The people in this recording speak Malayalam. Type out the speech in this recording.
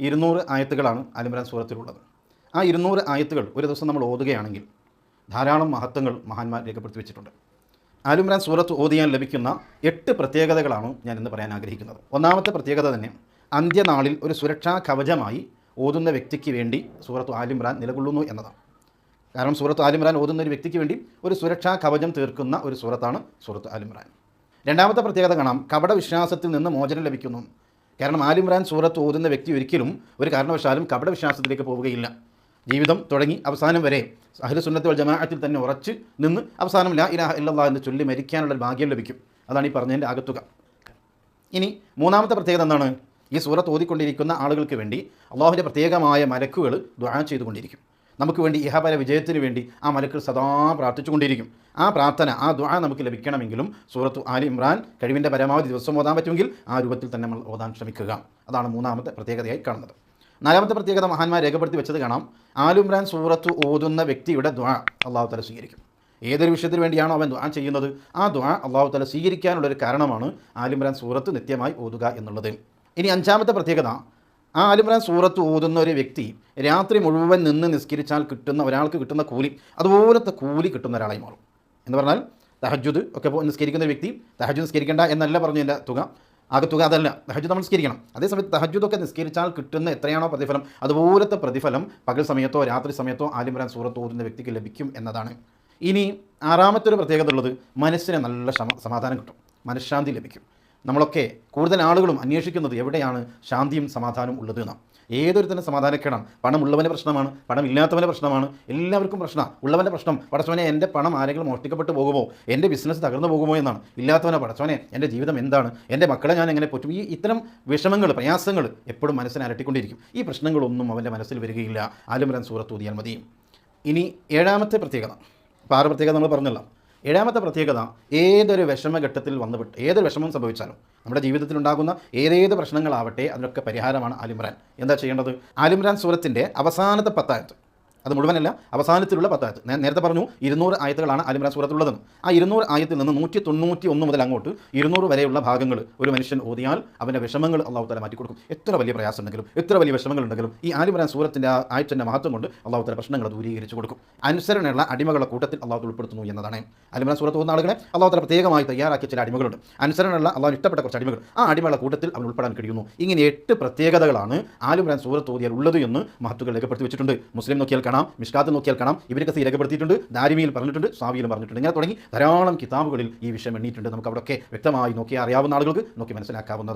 ഇരുന്നൂറ് ആയത്തുകളാണ് അലിമരാൻ സൂറത്തിലുള്ളത്. ആ ഇരുന്നൂറ് ആയത്തുകൾ ഒരു ദിവസം നമ്മൾ ഓതുകയാണെങ്കിൽ ധാരാളം മഹത്വങ്ങൾ മഹാന്മാർ രേഖപ്പെടുത്തി വെച്ചിട്ടുണ്ട്. ആലിമ്രാൻ സൂറത്ത് ഓതിയാൻ ലഭിക്കുന്ന എട്ട് പ്രത്യേകതകളാണ് ഞാൻ ഇന്ന് പറയാൻ ആഗ്രഹിക്കുന്നത്. ഒന്നാമത്തെ പ്രത്യേകത തന്നെ അന്ത്യനാളിൽ ഒരു സുരക്ഷാ കവചമായി ഓതുന്ന വ്യക്തിക്ക് വേണ്ടി സൂറത്ത് ആലിമ്രാൻ നിലകൊള്ളുന്നു എന്നതാണ്. കാരണം സൂറത്ത് ആലിമ്രാൻ ഓതുന്ന ഒരു വ്യക്തിക്ക് വേണ്ടി ഒരു സുരക്ഷാ കവചം തീർക്കുന്ന ഒരു സൂറത്താണ് സൂറത്ത് ആലിമ്രാൻ രണ്ടാമത്തെ പ്രത്യേകത കാണാം. കപട വിശ്വാസത്തിൽ നിന്ന് മോചനം ലഭിക്കുന്നു. കാരണം ആലിമ്രാൻ സൂറത്ത് ഓതുന്ന വ്യക്തി ഒരിക്കലും ഒരു കാരണവശാലും കപട വിശ്വാസത്തിലേക്ക് പോവുകയില്ല. ജീവിതം തുടങ്ങി അവസാനം വരെ അഹ്ലുസുന്നത്ത് വൽ ജമാഅത്തിൽ തന്നെ ഉറച്ച് നിന്ന് അവസാനം ലാ ഇലാഹ ഇല്ലല്ലാഹ് എന്ന് ചൊല്ലി മരിക്കാനുള്ള ഭാഗ്യം ലഭിക്കും. അതാണ് ഈ പറഞ്ഞതിന്റെ ആകത്തുക. ഇനി മൂന്നാമത്തെ പ്രത്യേകത എന്താണ്? ഈ സൂറത്ത് ഓതിക്കൊണ്ടിരിക്കുന്ന ആളുകൾക്ക് വേണ്ടി അള്ളാഹുവിന്റെ പ്രത്യേകമായ മലക്കുകൾ ദ്വാ ചെയ്തുകൊണ്ടിരിക്കും. നമുക്ക് വേണ്ടി ഇഹപര വിജയത്തിന് വേണ്ടി ആ മലക്കൾ സദാ പ്രാർത്ഥിച്ചുകൊണ്ടിരിക്കും. ആ പ്രാർത്ഥന ആ ദ്വാ നമുക്ക് ലഭിക്കണമെങ്കിലും സൂറത്തു ആലി ഇമ്രാൻ കഴിവിന്റെ പരമാവധി ദിവസം ഓതാൻ പറ്റുമെങ്കിൽ ആ രൂപത്തിൽ തന്നെ നമ്മൾ ഓതാൻ ശ്രമിക്കുക. അതാണ് മൂന്നാമത്തെ പ്രത്യേകതയായി കാണുന്നത്. നാലാമത്തെ പ്രത്യേകത മഹാന്മാർ രേഖപ്പെടുത്തി വെച്ചത് കാണാം. ആലുമ്രാൻ സൂറത്ത് ഓതുന്ന വ്യക്തിയുടെ ദ്വാ അള്ളാഹു തല സ്വീകരിക്കും. ഏതൊരു വിഷയത്തിന് വേണ്ടിയാണോ അവൻ ദ്വാ ചെയ്യുന്നത്? ആ ദ്വാ അള്ളാഹു തല സ്വീകരിക്കാനുള്ളൊരു കാരണമാണ് ആലിമ്രാൻ സൂറത്ത് നിത്യമായി ഓതുക എന്നുള്ളത്. ഇനി അഞ്ചാമത്തെ പ്രത്യേകത ആ ആലിമ്രാൻ സൂറത്ത് ഓതുന്ന ഒരു വ്യക്തി രാത്രി മുഴുവൻ നിന്ന് നിസ്കരിച്ചാൽ കിട്ടുന്ന ഒരാൾക്ക് കിട്ടുന്ന കൂലി അതുപോലത്തെ കൂലി കിട്ടുന്ന ഒരാളായി മാറും. എന്ന് പറഞ്ഞാൽ തഹജുദ് ഒക്കെ നിസ്കരിക്കുന്ന വ്യക്തി തഹജുദ് നിസ്കരിക്കേണ്ട എന്നല്ല പറഞ്ഞു പറഞ്ഞതിന്റെ തുക. ആകെ തുക അതല്ല തഹജുദ് നമ്മൾ നിസ്കരിക്കണം. അതേസമയത്ത് തഹജുദൊക്കെ നിസ്കരിച്ചാൽ കിട്ടുന്ന എത്രയാണോ പ്രതിഫലം അതുപോലത്തെ പ്രതിഫലം പകൽ സമയത്തോ രാത്രി സമയത്തോ ആലിമ്രാൻ സൂറത്ത് ഓതുന്ന വ്യക്തിക്ക് ലഭിക്കും എന്നതാണ്. ഇനി ആറാമത്തെ ഒരു പ്രത്യേകത ഉള്ളത് മനസ്സിന് നല്ല സമാധാനം കിട്ടും. മനഃശാന്തി ലഭിക്കും. നമ്മളൊക്കെ കൂടുതൽ ആളുകളും അന്വേഷിക്കുന്നത് എവിടെയാണ് ശാന്തിയും സമാധാനവും ഉള്ളത് എന്നാണ് ഏതൊരു തന്നെ സമാധാനക്കേടാണ്. പണം ഉള്ളവന്റെ പ്രശ്നമാണ് പണം ഇല്ലാത്തവന്റെ പ്രശ്നമാണ് എല്ലാവർക്കും പ്രശ്നമാണ് ഉള്ളവന്റെ പ്രശ്നം പടച്ചവനെ എന്റെ പണം ആരെങ്കിലും മോഷ്ടിക്കപ്പെട്ടു പോകുമോ? എന്റെ ബിസിനസ് തകർന്നു പോകുമോ എന്നാണ്. ഇല്ലാത്തവനെ പടച്ചവനെ എന്റെ ജീവിതം എന്താണ്? എന്റെ മക്കളെ ഞാൻ എങ്ങനെ പറ്റും? ഈ ഇത്തരം വിഷമങ്ങൾ പ്രയാസങ്ങൾ എപ്പോഴും മനസ്സിനെ അരട്ടിക്കൊണ്ടിരിക്കും ഈ പ്രശ്നങ്ങളൊന്നും അവന്റെ മനസ്സിൽ വരികയില്ല. ആലുമരൻ സൂറത്ത് ഊതിയാൽ മതി. ഇനി ഏഴാമത്തെ പ്രത്യേകത. അപ്പോൾ ആറ് പ്രത്യേകത നമ്മൾ പറഞ്ഞല്ലോ. ഏഴാമത്തെ പ്രത്യേകത ഏതൊരു വിഷമഘട്ടത്തിൽ വന്നുപെട്ട് ഏതൊരു വിഷമം സംഭവിച്ചാലും നമ്മുടെ ജീവിതത്തിൽ ഉണ്ടാകുന്ന ഏതേത് പ്രശ്നങ്ങളാവട്ടെ അതിനൊക്കെ പരിഹാരമാണ് ആലിമ്രാൻ. എന്താ ചെയ്യേണ്ടത്? ആലിമ്രാൻ സൂറത്തിന്റെ അവസാനത്തെ പത്തായത്ത്. അത് മുഴുവനല്ല അവസാനത്തിലുള്ള പത്തായത്ത്. നേരത്തെ പറഞ്ഞു ഇരുന്നൂറ് ആയത്തുകളാണ് ആലിമ്രാൻ സൂറത്തുള്ളതെന്ന് ആ ഇരുന്നൂറ് ആയത്തിൽ നിന്ന് നൂറ്റി തൊണ്ണൂറ്റി ഒന്ന് മുതൽ അങ്ങോട്ട് ഇരുന്നൂറ് വരെയുള്ള ഭാഗങ്ങൾ ഒരു മനുഷ്യൻ ഓതിയാൽ അവന്റെ വിഷമങ്ങൾ അള്ളാഹു തല മാറ്റി കൊടുക്കും എത്ര വലിയ പ്രയാസം ഉണ്ടെങ്കിലും എത്ര വലിയ വിഷമങ്ങൾ ഉണ്ടെങ്കിലും ഈ ആലിമ്രാൻ സൂറത്തിന്റെ ആ ആയത്തിന്റെ മഹത്വം കൊണ്ട് അള്ളാഹു തല പ്രശ്നങ്ങൾ ദൂരീകരിച്ചു കൊടുക്കും. അനുസരണയുള്ള അടിമകളുടെ കൂട്ടത്തിൽ അള്ളാഹു ഉൾപ്പെടുത്തുന്നു എന്നതാണ്. ആലിമ്രാൻ സൂറത്ത് പോകുന്ന ആളുകളെ അള്ളാഹു തല പ്രത്യേകമായി തയ്യാറാക്കിയ ചില അടിമകളുണ്ട്. അനുസരണമുള്ള അള്ളാഹു ഇഷ്ടപ്പെട്ട കുറച്ച് അടിമകൾ. ആ അടിമകളുടെ കൂട്ടത്തിൽ അവൻ ഉൾപ്പെടാൻ കഴിയുന്നു. ഇങ്ങനെ എട്ട് പ്രത്യേകതകളാണ് ആലിമ്രാൻ സൂറത്ത് ഓതിയാൽ ഉള്ളത് എന്ന് മഹത്തുകൾ രേഖപ്പെടുത്തി വെച്ചിട്ടുണ്ട്. മുസ്ലിം നോക്കിയാൽ കാണാം മിഷ്കാത്ത് നോക്കിയാൽ കാണാം. ഇവരൊക്കെ രേഖപ്പെടുത്തിയിട്ടുണ്ട് ദാരിമിയിൽ പറഞ്ഞിട്ടുണ്ട് സാവിയിലും പറഞ്ഞിട്ടുണ്ട്. ഇങ്ങനെ തുടങ്ങി ധാരാളം കിതാബുകളിൽ ഈ വിഷയം എണ്ണിയിട്ടുണ്ട്. നമുക്ക് അവിടെയൊക്കെ വ്യക്തമായി നോക്കി അറിയാവുന്ന ആളുകൾക്ക് നോക്കി മനസ്സിലാക്കാവുന്നതാണ്.